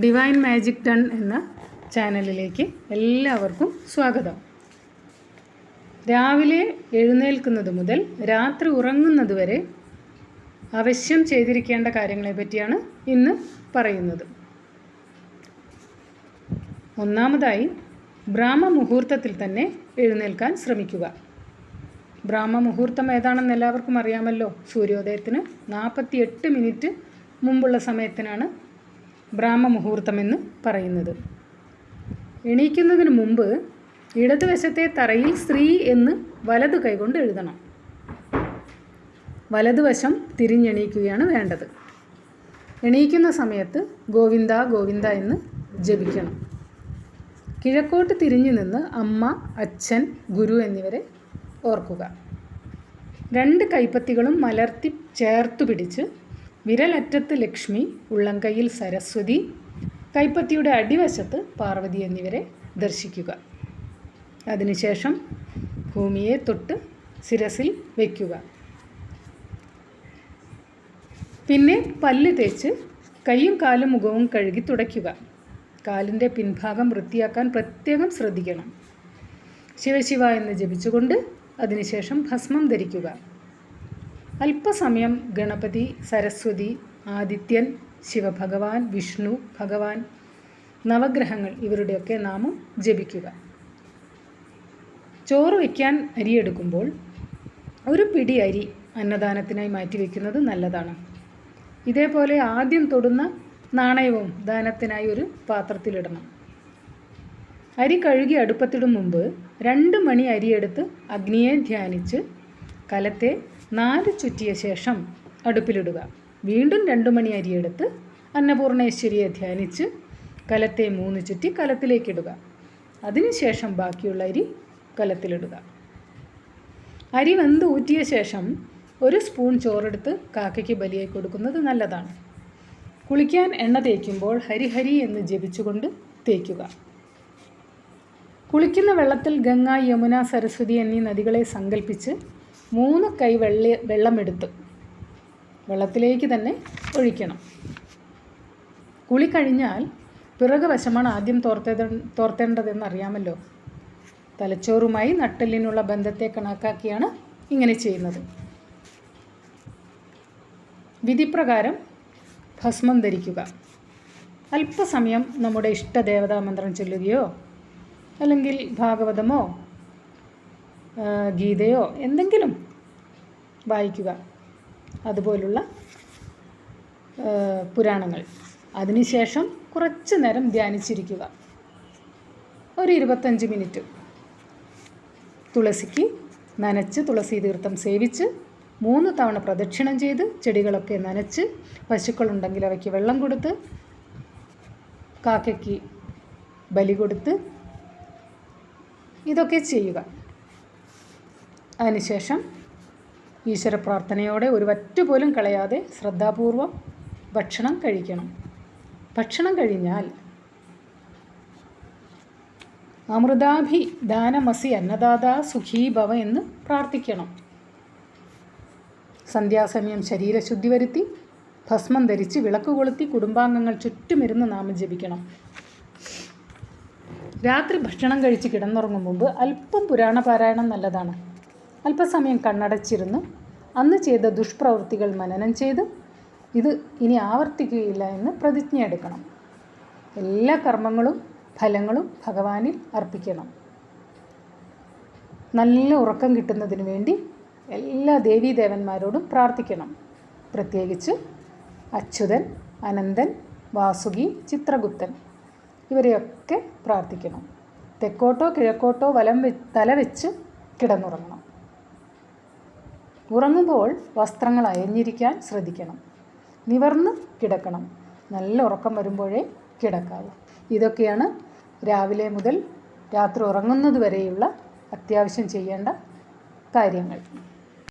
Divine magic ton എന്ന ചാനലിലേക്ക് എല്ലാവർക്കും സ്വാഗതം. രാവിലെ എഴുന്നേൽക്കുന്നത് മുതൽ രാത്രി ഉറങ്ങുന്നത് വരെ അവശ്യം ചെയ്തിരിക്കേണ്ട കാര്യങ്ങളെ പറ്റിയാണ് ഇന്ന് പറയുന്നത്. ഒന്നാമതായി ബ്രാഹ്മ മുഹൂർത്തത്തിൽ തന്നെ എഴുന്നേൽക്കാൻ ശ്രമിക്കുക. ബ്രാഹ്മ മുഹൂർത്തം ഏതാണെന്ന് എല്ലാവർക്കും അറിയാമല്ലോ. സൂര്യോദയത്തിന് നാൽപ്പത്തി എട്ട് മിനിറ്റ് മുമ്പുള്ള സമയത്തിനാണ് ബ്രാഹ്മ മുഹൂർത്തമെന്ന് പറയുന്നത്. എണീക്കുന്നതിന് മുമ്പ് ഇടതുവശത്തെ തറയിൽ സ്ത്രീ എന്ന് വലതു കൈകൊണ്ട് എഴുതണം. വലതുവശം തിരിഞ്ഞെണീക്കുകയാണ് വേണ്ടത്. എണീക്കുന്ന സമയത്ത് ഗോവിന്ദ ഗോവിന്ദ എന്ന് ജപിക്കണം. കിഴക്കോട്ട് തിരിഞ്ഞു നിന്ന് അമ്മ അച്ഛൻ ഗുരു എന്നിവരെ ഓർക്കുക. രണ്ട് കൈപ്പത്തികളും മലർത്തി ചേർത്തു പിടിച്ച് വിരലറ്റത്ത് ലക്ഷ്മി ഉള്ളംകൈയിൽ സരസ്വതി കൈപ്പത്തിയുടെ അടിവശത്ത് പാർവതി എന്നിവരെ ദർശിക്കുക. അതിനുശേഷം ഭൂമിയെ തൊട്ട് ശിരസിൽ വയ്ക്കുക. പിന്നെ പല്ല് തേച്ച് കൈയും കാലും മുഖവും കഴുകി തുടയ്ക്കുക. കാലിന്റെ പിൻഭാഗം വൃത്തിയാക്കാൻ പ്രത്യേകം ശ്രദ്ധിക്കണം. ശിവശിവ എന്ന് ജപിച്ചുകൊണ്ട് അതിനുശേഷം ഭസ്മം ധരിക്കുക. അല്പസമയം ഗണപതി സരസ്വതി ആദിത്യൻ ശിവഭഗവാൻ വിഷ്ണു ഭഗവാൻ നവഗ്രഹങ്ങൾ ഇവരുടെയൊക്കെ നാമം ജപിക്കുക. ചോറ് വയ്ക്കാൻ അരിയെടുക്കുമ്പോൾ ഒരു പിടി അരി അന്നദാനത്തിനായി മാറ്റിവെക്കുന്നത് നല്ലതാണ്. ഇതേപോലെ ആദ്യം തൊടുന്ന നാണയവും ദാനത്തിനായി ഒരു പാത്രത്തിലിടണം. അരി കഴുകി അടുപ്പത്തിടും മുമ്പ് രണ്ട് മണി അരിയെടുത്ത് അഗ്നിയെ ധ്യാനിച്ച് കലത്തെ നാല് ചുറ്റിയ ശേഷം അടുപ്പിലിടുക. വീണ്ടും രണ്ട് മണി അരിയെടുത്ത് അന്നപൂർണേശ്വരിയെ ധ്യാനിച്ച് കലത്തെ മൂന്ന് ചുറ്റി കലത്തിലേക്കിടുക. അതിനുശേഷം ബാക്കിയുള്ള അരി കലത്തിലിടുക. അരി വെന്ത് ഊറ്റിയ ശേഷം ഒരു സ്പൂൺ ചോറെടുത്ത് കാക്കയ്ക്ക് ബലിയായി കൊടുക്കുന്നത് നല്ലതാണ്. കുളിക്കാൻ എണ്ണ തേക്കുമ്പോൾ ഹരിഹരി എന്ന് ജപിച്ചുകൊണ്ട് തേക്കുക. കുളിക്കുന്ന വെള്ളത്തിൽ ഗംഗ യമുന സരസ്വതി എന്നീ നദികളെ സങ്കല്പിച്ച് മൂന്ന് കൈ വെള്ളി വെള്ളമെടുത്ത് വെള്ളത്തിലേക്ക് തന്നെ ഒഴിക്കണം. കുളി കഴിഞ്ഞാൽ പിറകു വശമാണ് ആദ്യം തോർത്തേണ്ടതെന്ന് അറിയാമല്ലോ തലച്ചോറുമായി നട്ടെല്ലിനുള്ള ബന്ധത്തെ കണക്കാക്കിയാണ് ഇങ്ങനെ ചെയ്യുന്നത്. വിധിപ്രകാരം ഭസ്മം ധരിക്കുക. അല്പസമയം നമ്മുടെ ഇഷ്ടദേവതാ മന്ത്രം ചൊല്ലുകയോ അല്ലെങ്കിൽ ഭാഗവതമോ ഗീതയോ എന്തെങ്കിലും വായിക്കുക. അതുപോലുള്ള പുരാണങ്ങൾ. അതിനുശേഷം കുറച്ച് നേരം ധ്യാനിച്ചിരിക്കുക. ഒരു ഇരുപത്തഞ്ച് മിനിറ്റ്. തുളസിക്ക് നനച്ച് തുളസി തീർത്ഥം സേവിച്ച് മൂന്ന് തവണ പ്രദക്ഷിണം ചെയ്ത് ചെടികളൊക്കെ നനച്ച് പശുക്കളുണ്ടെങ്കിൽ അവയ്ക്ക് വെള്ളം കൊടുത്ത് കാക്കയ്ക്ക് ബലി കൊടുത്ത് ഇതൊക്കെ ചെയ്യുക. അതിനുശേഷം ഈശ്വര പ്രാർത്ഥനയോടെ ഒരു വറ്റുപോലും കളയാതെ ശ്രദ്ധാപൂർവം ഭക്ഷണം കഴിക്കണം. ഭക്ഷണം കഴിഞ്ഞാൽ അമൃതാഭി ദാനമസി അന്നദാത സുഖീ ഭവ എന്ന് പ്രാർത്ഥിക്കണം. സന്ധ്യാസമയം ശരീരശുദ്ധി വരുത്തി ഭസ്മം ധരിച്ച് വിളക്ക് കൊളുത്തി കുടുംബാംഗങ്ങൾ ചുറ്റുമിരുന്ന് നാമം ജപിക്കണം. രാത്രി ഭക്ഷണം കഴിച്ച് കിടന്നുറങ്ങും മുമ്പ് അല്പം പുരാണ പാരായണം നല്ലതാണ്. അല്പസമയം കണ്ണടച്ചിരുന്നു. അന്ന് ചെയ്ത ദുഷ്പ്രവൃത്തികൾ മനനം ചെയ്ത് ഇത് ഇനി ആവർത്തിക്കുകയില്ല എന്ന് പ്രതിജ്ഞ എടുക്കണം. എല്ലാ കർമ്മങ്ങളും ഫലങ്ങളും ഭഗവാനിൽ അർപ്പിക്കണം. നല്ല ഉറക്കം കിട്ടുന്നതിന് വേണ്ടി എല്ലാ ദേവീദേവന്മാരോടും പ്രാർത്ഥിക്കണം. പ്രത്യേകിച്ച് അച്യുതൻ അനന്തൻ വാസുകി ചിത്രഗുപ്തൻ ഇവരെയൊക്കെ പ്രാർത്ഥിക്കണം. തെക്കോട്ടോ കിഴക്കോട്ടോ വലം തല വെച്ച് കിടന്നുറങ്ങണം. ഉറങ്ങുമ്പോൾ വസ്ത്രങ്ങൾ അയഞ്ഞിരിക്കാൻ ശ്രദ്ധിക്കണം. നിവർന്ന് കിടക്കണം. നല്ല ഉറക്കം വരുമ്പോഴേ കിടക്കാവൂ. ഇതൊക്കെയാണ് രാവിലെ മുതൽ രാത്രി ഉറങ്ങുന്നത് വരെയുള്ള അത്യാവശ്യം ചെയ്യേണ്ട കാര്യങ്ങൾ.